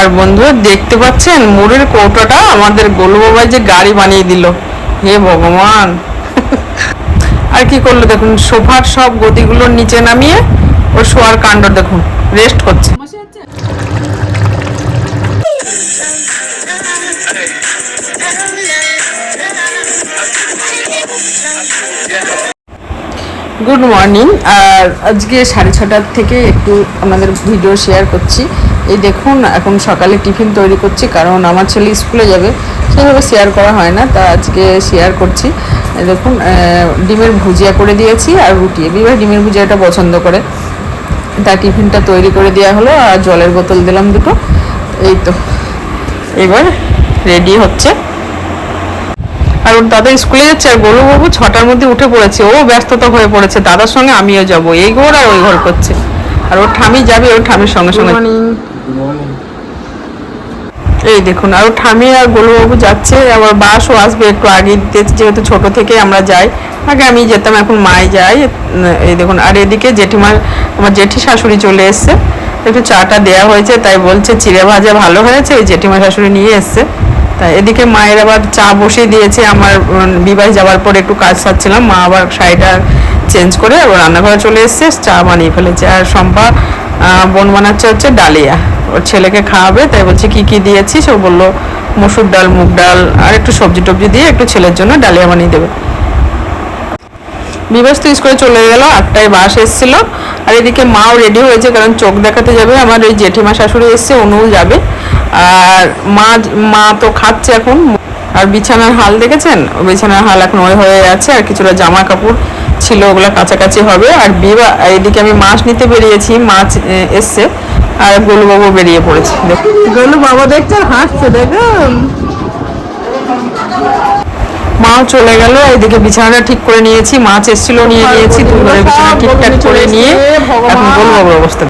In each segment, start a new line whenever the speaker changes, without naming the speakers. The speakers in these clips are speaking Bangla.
আর বন্ধুরা, দেখতে পাচ্ছেন? মুড়ের কৌটোটা আমাদের গোলু বাবা যে গাড়ি বানিয়ে দিল। হে ভগবান। আর কি করল দেখুন, সোফার সব গদিগুলো নিচে নামিয়ে ওর শোয়ার কাণ্ড দেখুন রেস্ট করছে। গুড মর্নিং আর আজকে সাড়ে ছটার থেকে একটু আপনাদের ভিডিও শেয়ার করছি। এই দেখুন, এখন সকালে টিফিন তৈরি করছি, কারণ আমার ছেলে স্কুলে যাবে সেভাবে শেয়ার করা হয় না, তা আজকে শেয়ার করছি। দেখুন ডিমের ভুজিয়া করে দিয়েছি আর রুটি। বিবাহ ডিমের ভুজিয়াটা পছন্দ করে। তা টিফিনটা তৈরি করে দেওয়া হলো আর জলের বোতল দিলাম দুটো। এই তো, এবার রেডি হচ্ছে। আর ওর দাদা স্কুলে যাচ্ছে আর গৌরবাবু ছটার মধ্যে উঠে পড়েছে, ও ব্যস্ততা হয়ে পড়েছে, দাদার সঙ্গে আমিও যাব। এই ঘর আর ওই ঘর করছে। আর ওর ঠামি যাবে, ওর ঠামির সঙ্গে সঙ্গে। এই দেখুন, আর ঠামি আর গোলুবাবু যাচ্ছে। আবার বাসও আসবে একটু আগে যেহেতু ছোট থেকে আমরা যাই। আগে আমি যেতাম, এখন মাই যাই এই দেখুন, আর এদিকে জেঠিমার, আমার জেঠি শাশুড়ি চলে এসছে। একটু চাটা দেয়া হয়েছে, তাই বলছে, চিড়ে ভাজা ভালো হয়েছে ওই জেঠিমা শাশুড়ি নিয়ে এসছে। তাই এদিকে মায়ের আবার চা বসিয়ে দিয়েছে, আমার বিবাহে যাওয়ার পর একটু কাজ সারছিলাম, মা আবার শাড়িটা চেঞ্জ করে ও রান্নাঘরে চলে এসছে, চা বানিয়ে ফেলেছে। আর সম্পা বোন বানাচ্ছে হচ্ছে ডালিয়া। ওর ছেলেকে খাওয়াবে, তাই বলছে কি কি দিয়েছিস? ও বলল, মসুর ডাল, মুগ ডাল, আর একটু সবজি টবজি দিয়ে একটু ছেলের জন্য ডালিয়া বানিয়ে দেবে। বিবাস তো স্কুলে চলে গেল, আটটায় বাস এসেছিল। আর এদিকে মাও রেডি হয়েছে, কারণ চোখ দেখাতে যাবে। আমার ওই জেঠিমা শাশুড়ি এসছে, অনুও যাবে। আর মা মা তো খাচ্ছে এখন। আর বিছানার হাল দেখেছেন? বিছানার হাল এখন ওই হয়ে আছে আর কিছুটা জামা কাপড় ছিল ওগুলো কাছাকাছি হবে। আর বিবা এদিকে আমি মাছ নিতে বেরিয়েছি মাছ এসছে আর গোলুবাবু বেরিয়ে পড়েছে। গোলু বাবা দেখছে আর হাসছে দেখুন। মাও চলে গেল এদিকে বিছানাটা ঠিক করে নিয়েছি মাছ এসেছিল নিয়ে নিয়েছি দুপুরে বিছানা ঠিকঠাক করে নিয়ে এখন গোলু বাবুর অবস্থা।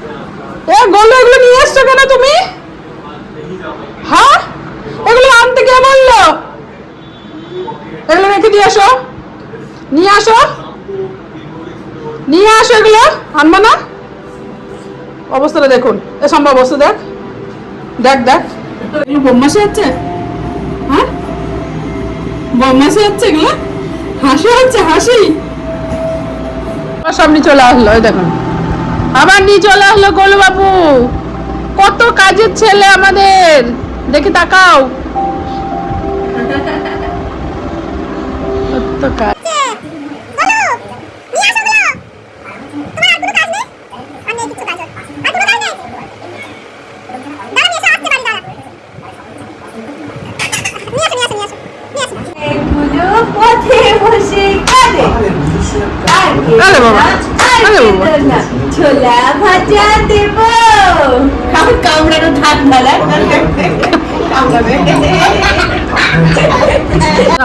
এ গোলু এগুলো নিয়ে এসছো কেন তুমি? হ্যাঁ? এগুলো আনতে কে বলল? এগুলো রেখে দিয়ে আসো। নিয়ে আসো। নিয়ে আসো এগুলো। আনবা না? অবস্থাটা দেখুন। এ সম্ভব অবস্থা দেখ। দেখ দেখ। বোমাসে হচ্ছে? হ্যাঁ? বদমাসি হচ্ছে এগুলো? হাসি হচ্ছে হাসি। সামনে চলে আসলো দেখুন। আবার নিয়ে চলে আসলো গোলু বাবু কত কাজের ছেলে আমাদের। দেখি তাকাও কত কাজ
এগুলো পথে বসে কাঁদে আর কে
আরে বাবা,
না, আর
আরে
কে
বাবা।
না, ছোলা ভাজা দেব কামড় কামড়ানো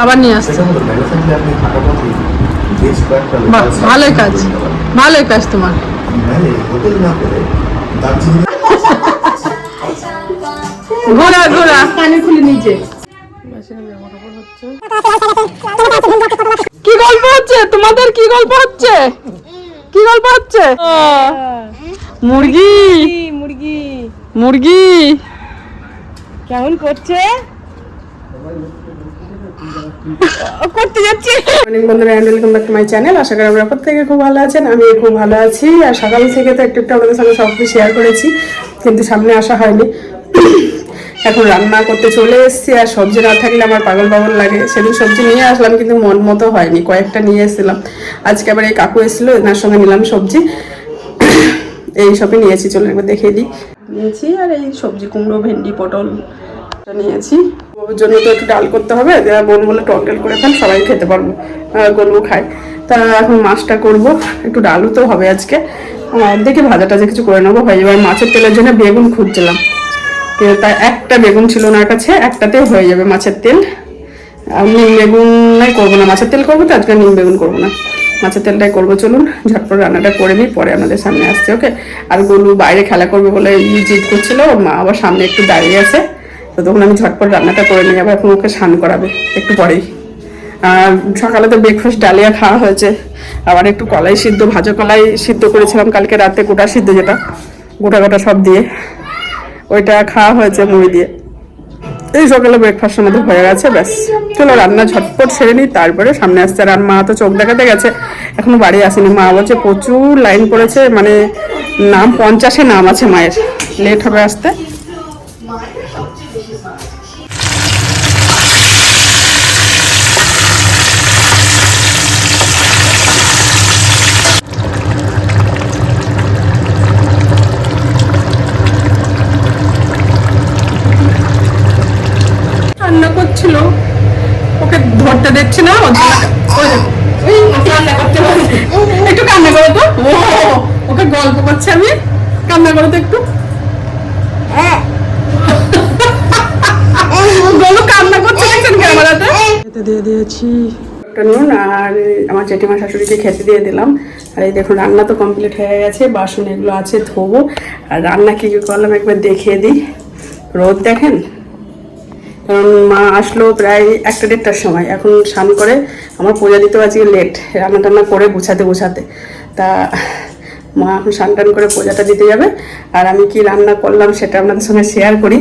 আবার নিয়ে আসছে। ভালোই কাজ। ভালোই কাজ তোমার। ঘোরা ঘোরা। কানে খুলে নিচে। কি গল্প হচ্ছে? তোমাদের কি গল্প হচ্ছে? কি গল্প হচ্ছে? মুরগি।
মুরগি? কেমন করছে? করতে যাচ্ছে।
অনেক বন্ধুরা and welcome back to my channel আশা করি আপনারা প্রত্যেকে খুব ভালো আছেন আমি খুব ভালো আছি। আর সকাল থেকে তো একটু একটু আপনাদের সঙ্গে সব কিছু শেয়ার করেছি কিন্তু সামনে আসা হয়নি। এখন রান্না করতে চলে এসেছি আর সবজি না থাকলে আমার পাগল পাগল লাগে। সেদিন সবজি নিয়ে আসলাম কিন্তু মন মতো হয়নি কয়েকটা নিয়ে এসেছিলাম। আজকে আবার এই কাকু এসেছিল এনার সঙ্গে নিলাম সবজি। এই সবই নিয়েছি চলে একবার দেখিয়ে দিই। নিয়েছি আর এই সবজি কুমড়ো, ভেন্ডি, পটল নিয়েছি। ওর জন্য তো একটু ডাল করতে হবে বোন বলে টক ডাল করে খান, সবাই খেতে পারব। গরু খায়। তা এখন মাছটা করব, একটু ডালও তো হবে আজকে। দেখি ভাজা টাজা কিছু করে নেব। হয়ে যাবে মাছের তেলের জন্য বেগুন খুঁজছিলাম। তো একটা বেগুন ছিল ওনার কাছে, একটাতেও হয়ে যাবে মাছের তেল। আর নিম বেগুন নাই করব না, মাছের তেল করব তো, আজকে নিম বেগুন করব না। মাছের তেলটাই করব। চলুন, ঝটপট রান্নাটা করে নিই, পরে আমাদের সামনে আসছে, ওকে? আর গলু বাইরে খেলা করবে বলে জিদ করছিল ওর মা আবার সামনে একটু দাঁড়িয়ে আছে। তো তখন আমি ঝটপট রান্নাটা করে নিই, আবার এখন ওকে স্নান করাবে, একটু পরেই। সকালে তো ব্রেকফাস্ট ডালিয়া খাওয়া হয়েছে। আবার একটু কলাই সিদ্ধ, ভাজা কলাই সিদ্ধ করেছিলাম কালকে রাতে, গোটা সিদ্ধ যেটা, গোটা গোটা সব দিয়ে। ওইটা খাওয়া হয়েছে মুড়ি দিয়ে। এই সকালে ব্রেকফাস্টের মধ্যে হয়ে গেছে, ব্যাস। চলো রান্না ঝটপট সেরে নিই, তারপরে সামনে আসতে আর মা তো চোখ দেখাতে গেছে। এখনও বাড়ি আসেনি। মা বলছে, প্রচুর লাইন পড়েছে মানে নাম, পঞ্চাশে নাম আছে মায়ের। লেট হবে আসতে। করছিল। ওকে ধরতে দেখছি না কান্না করতে একটু কান্না করো তো। ও, ওকে গল্প করছে আমি। কান্না করো তো একটু। গলু কান্না করছে দিয়ে দিয়েছি। একটা নুন আর আমার জেঠিমা শাশুড়িকে খেতে দিয়ে দিলাম। আর এই দেখুন, রান্না তো কমপ্লিট হয়ে গেছে। বাসন এগুলো আছে, ধোবো। আর রান্না কি কি করলাম একবার দেখিয়ে দিই। রোদ দেখেন? কারণ মা আসলো প্রায় একটা দেড়টার সময়। এখন স্নান করে, আমার পূজা দিতে আজকে লেট রান্না টান্না করে গুছাতে গুছাতে। তা মা এখন স্নান টান করে পূজাটা দিতে যাবে। আর আমি কি রান্না করলাম সেটা আপনাদের সঙ্গে শেয়ার করি।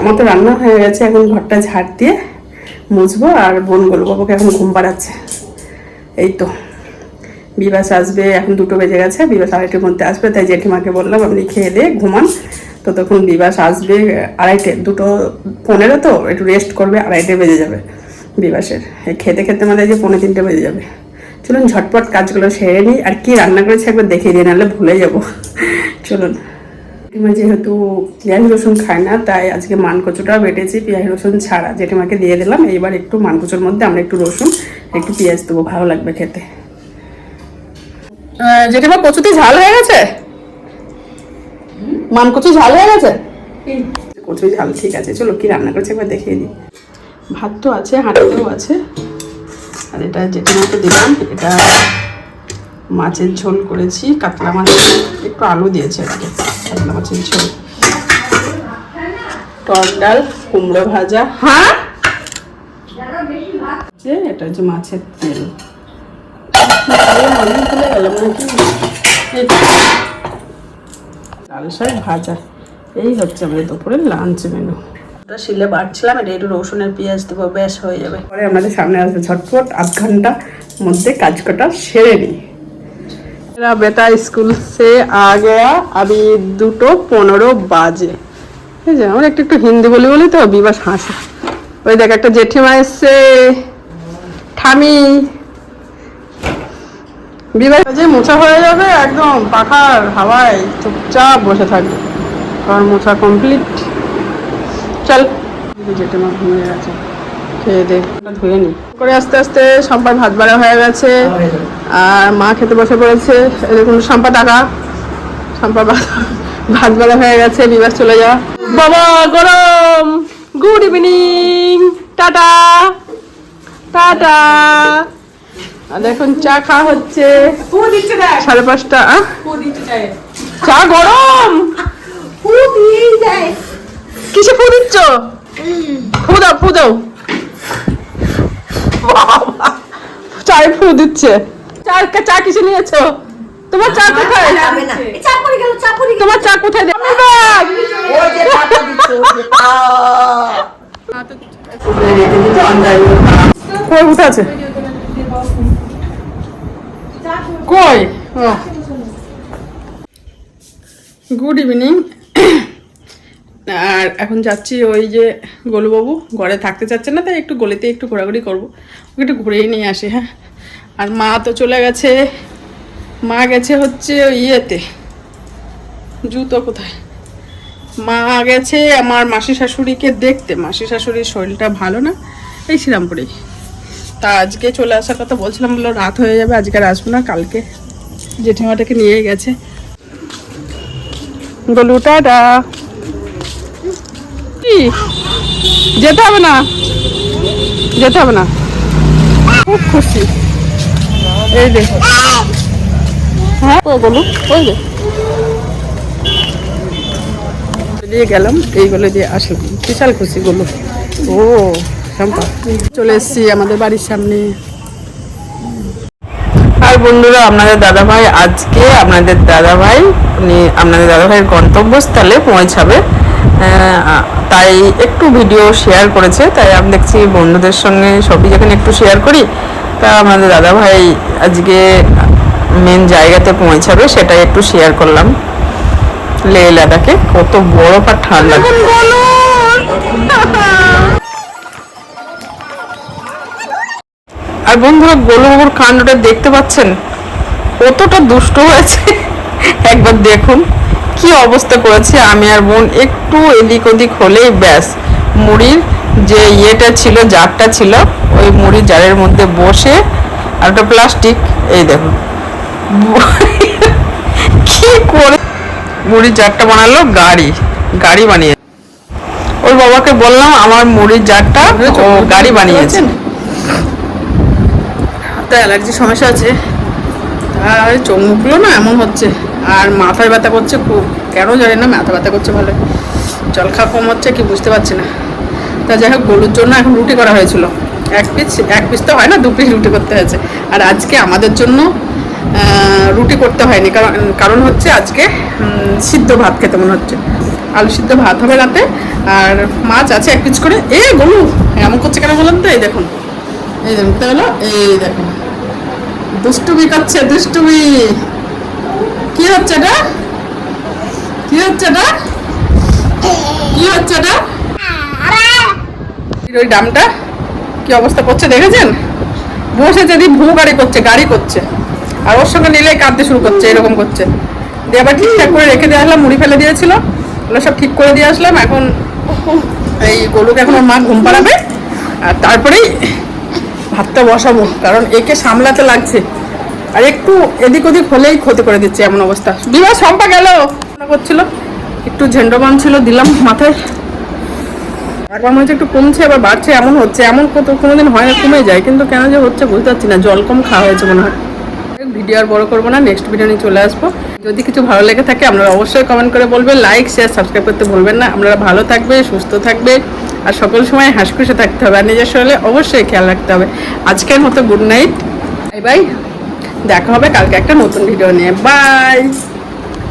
আমার তো রান্না হয়ে গেছে। এখন ঘরটা ঝাড় দিয়ে মুছবো আর বোন বাবুকে এখন ঘুম পাড়াচ্ছে। এই তো। বিবাস আসবে, এখন দুটো বেজে গেছে। বিবাস আড়াইটের মধ্যে আসবে। তাই জেঠিমাকে বললাম, আপনি খেয়ে দিয়ে ঘুমান। তো তখন বিবাস আসবে আড়াইটে, দুটো পনেরো তো, একটু রেস্ট করবে, আড়াইটে বেজে যাবে বিবাসের খেতে খেতে মানে যে পনেরো তিনটে বেজে যাবে। চলুন ঝটপট কাজগুলো সেরে নিই, আর কি রান্না করেছি একবার দেখে দিই নাহলে ভুলে যাব। চলুন। জেঠিমা যেহেতু পেঁয়াজ রসুন খায় না, তাই আজকে মানকচুটা বেটেছি, পেঁয়াজ রসুন ছাড়া। জেঠিমাকে দিয়ে দিলাম, এইবার একটু মানকচুর মধ্যে আমরা একটু রসুন, একটু পেঁয়াজ দেবো, ভালো লাগবে খেতে। জেঠিমা কচুতে ঝাল হয়ে গেছে? মান কচু ঝাল হয়ে গেছে? কচু ঝাল ঠিক আছে চলো কি রান্না করেছে একবার দেখিয়ে দিই। ভাত তো আছে হাঁটাতেও আছে। আর এটা জেঠিমাকে দিলাম এটা মাছের ঝোল করেছি কাতলা মাছ একটু আলু দিয়েছে আজকে কাতলা মাছের ঝোল। টক ডাল কুমড়ো ভাজা হ্যাঁ? যে এটা হচ্ছে মাছের তেল। নাকি এই তো। লাল শাক ভাজা এই হচ্ছে আমাদের দুপুরের লাঞ্চ মেনু ওটা শিলে বাড়ছিলাম এটা একটু রসুনের পেঁয়াজ দেবো বেশ হয়ে যাবে পরে আমাদের সামনে আসবে ঝটপট আধ ঘন্টা মধ্যে কাজ কটা সেরে নিই मेरा बेटा स्कूल से आ गया अभी দুটো পনেরো বাজে ঠিক আছে আমরা একটু একটু হিন্দি বলি বলি তো বিবাস হাসে ওই দেখ একটা জেঠিমা এসছে ঠামি বিবাহ যে মোছা হয়ে যাবে একদম পাখার হাওয়ায় চুপচাপ বসে থাকবে। কারণ মোছা কমপ্লিট চল। জেঠিমা ঘুমিয়ে গেছে। খেয়ে দে ধুয়ে নি। করে আস্তে আস্তে সম্পার ভাত বাড়া হয়ে গেছে। আর মা খেতে বসে পড়েছে। এরকম সম্পা টাকা। সম্পা ভাত ভাত বাড়া হয়ে গেছে। বিবাস চলে যাওয়া বাবা, গরম। Good evening. টাটা। টাটা। আর দেখুন চা খাওয়া হচ্ছে। সাড়ে পাঁচটা চা গরম! কিসে ফু দিচ্ছ? ফু দাও ফু দাও। চায় ফু দিচ্ছে। চা চা কিসে নিয়েছো? তোমার চা কোথায়? তোমার চা কোথায় দে- আমার ব্যাগ। কই কোথায় আছে কই? গুড ইভিনিং আর এখন যাচ্ছি ওই যে গোলুবাবু, ঘরে থাকতে চাচ্ছে না, তাই একটু গলিতে একটু ঘোরাঘুরি করব। ওকে একটু ঘুরেই নিয়ে আসি হ্যাঁ? আর মা তো চলে গেছে। মা গেছে হচ্ছে ওই ইয়েতে। জুতো কোথায়? মা গেছে আমার মাসি শাশুড়িকে দেখতে। মাসি শাশুড়ির শরীরটা ভালো না, এই শ্রীরামপুরেই। তা আজকে চলে আসার কথা বলছিলাম, বলল রাত হয়ে যাবে, আজকে আর আসব না, কালকে জেঠিমাটাকে নিয়ে গেছে। বলু টাটা। কি? যেতে হবে না? যেতে হবে না? খুব খুশি। এই দে হ্যাঁ ও বলু ওই যে। দিয়ে গেলাম এইগুলো দিয়ে আসলাম বিশাল খুশি গুলো ও। চলে এসেছি আমাদের বাড়ির সামনে। নমস্কার বন্ধুরা আপনাদের দাদাভাই আজকে আপনাদের দাদাভাই উনি আপনাদের দাদাভাইয়ের গন্তব্যস্থলে পৌঁছাবে। তাই একটু ভিডিও শেয়ার করেছে তাই আমি দেখছি বন্ধুদের সঙ্গে সবই যখন একটু শেয়ার করি তা আমাদের দাদাভাই আজকে মেন জায়গাতে পৌঁছাবে সেটাই একটু শেয়ার করলাম। লে লাদাখে কত বরফ আর ঠান্ডা। আর বন্ধুরা গোলুবাবুর কাণ্ডটা দেখতে পাচ্ছেন? কতটা দুষ্ট হয়েছে। একবার দেখুন, কি অবস্থা করেছে আমি আর বোন। একটু এদিক ওদিক হলেই ব্যাস। মুড়ির যে ইয়েটা ছিল, জারটা ছিল, ওই মুড়ির জারের মধ্যে বসে, আর একটা প্লাস্টিক, এই দেখুন। কি করে মুড়ির জারটা বানালো? গাড়ি গাড়ি বানিয়ে। ওর বাবাকে বললাম, আমার মুড়ির জারটা ও গাড়ি বানিয়েছে। তো অ্যালার্জির সমস্যা আছে। আর চোখ মুখগুলো না এমন হচ্ছে। আর মাথায় ব্যথা করছে খুব। কেন জানি না মাথা ব্যথা করছে ভালো জল খাওয়া কম হচ্ছে কি বুঝতে পারছি না। তা যাই হোক, গরুর জন্য এখন রুটি করা হয়েছিল। এক পিস এক পিস তো হয় না, দু পিস রুটি করতে হয়েছে। আর আজকে আমাদের জন্য রুটি করতে হয়নি। কারণ কারণ হচ্ছে আজকে সিদ্ধ ভাত খেতে মনে হচ্ছে। আলু সিদ্ধ ভাত হবে রাতে। আর মাছ আছে এক পিস করে। এ গরু, এমন করছে কেন বলেন তো? এই দেখুন। এই দেখুন তো হলো এই দেখুন। দুষ্টুমি করছে, দুষ্টুমি। কি হচ্ছে এটা? কি হচ্ছে এটা? কি হচ্ছে এটা? ওই ডামটা কি অবস্থা করছে দেখেছেন? বসে যদি ভু গাড়ি করছে গাড়ি করছে। আর ওর সঙ্গে নিলে কাঁদতে শুরু করছে, এরকম করছে। দিয়ে আবার ঠিকঠাক করে রেখে দিয়ে আসলাম, মুড়ি ফেলে দিয়েছিল। ওগুলো সব ঠিক করে দিয়ে আসলাম, এখন এই গরুকে এখন ওর মা ঘুম পাড়াবে। আর তারপরেই ভাতটা বসাবো, কারণ একে সামলাতে লাগছে। আর একটু এদিক ওদিক হলেই ক্ষতি করে দিচ্ছে এমন অবস্থা। বিবাহ সম্পা গেল। করছিল, একটু ঝেন্ডবান ছিল, দিলাম মাথায়। একবার মনে হচ্ছে একটু কমছে, আবার বাড়ছে, এমন হচ্ছে। এমন কত কোনোদিন হয় না, কমে যায়, কিন্তু কেন যে হচ্ছে বুঝতে পারছি না, জল কম খাওয়া হয়েছে মনে হয়। ভিডিও আর বড় করব না নেক্সট ভিডিও নিয়ে চলে আসব। যদি কিছু ভালো লেগে থাকে, আপনারা অবশ্যই কমেন্ট করে বলবেন লাইক শেয়ার সাবস্ক্রাইব করতে ভুলবেন না। আপনারা ভালো থাকবে, সুস্থ থাকবে, আর সকল সময় হাসখুশে থাকতে হবে, আর নিজের শরীরে অবশ্যই খেয়াল রাখতে হবে। আজকের মতো গুড নাইট বাই বাই দেখা হবে কালকে একটা নতুন ভিডিও নিয়ে। বাই